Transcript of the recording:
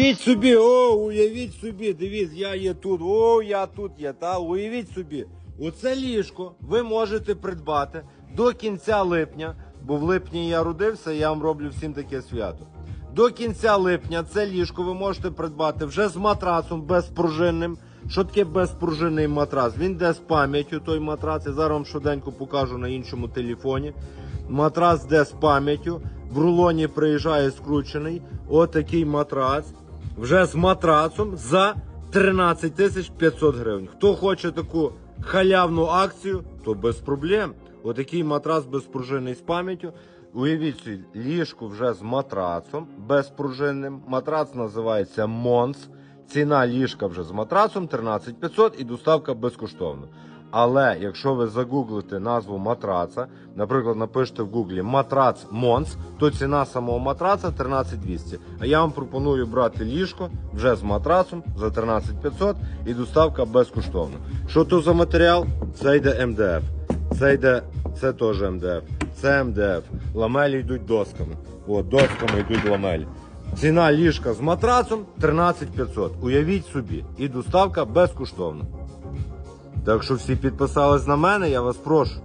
Уявіть собі, о, уявіть собі, дивіться, я є тут, о, я тут є, та уявіть собі. Оце ліжко ви можете придбати до кінця липня, бо в липні я родився, я вам роблю всім таке свято. До кінця липня це ліжко ви можете придбати вже з матрасом безпружинним. Що таке безпружинний матрас? Він йде з пам'яттю той матрац. Я зараз вам швиденько покажу на іншому телефоні. Матрас йде з пам'яттю. В рулоні приїжджає скручений. Отакий матрац. Вже з матрацом за 13 тисяч 500 гривень. Хто хоче таку халявну акцію, то без проблем. Отакий матрас безпружинний з пам'яттю. Уявіть собі, ліжко вже з матрацом безпружинним. Матрац називається Монс. Ціна ліжка вже з матрацом 13 500 і доставка безкоштовна. Але якщо ви загуглите назву матраца, наприклад, напишете в гуглі матрац Монс, то ціна самого матраца 13 200. А я вам пропоную брати ліжко вже з матрацом за 13 500 і доставка безкоштовна. Що то за матеріал? Це йде МДФ. Це йде, це теж МДФ. Це МДФ. Ламелі йдуть досками. От, досками йдуть ламелі. Ціна ліжка з матрацом 13 500. Уявіть собі. І доставка безкоштовна. Так що всі підписались на мене, я вас прошу.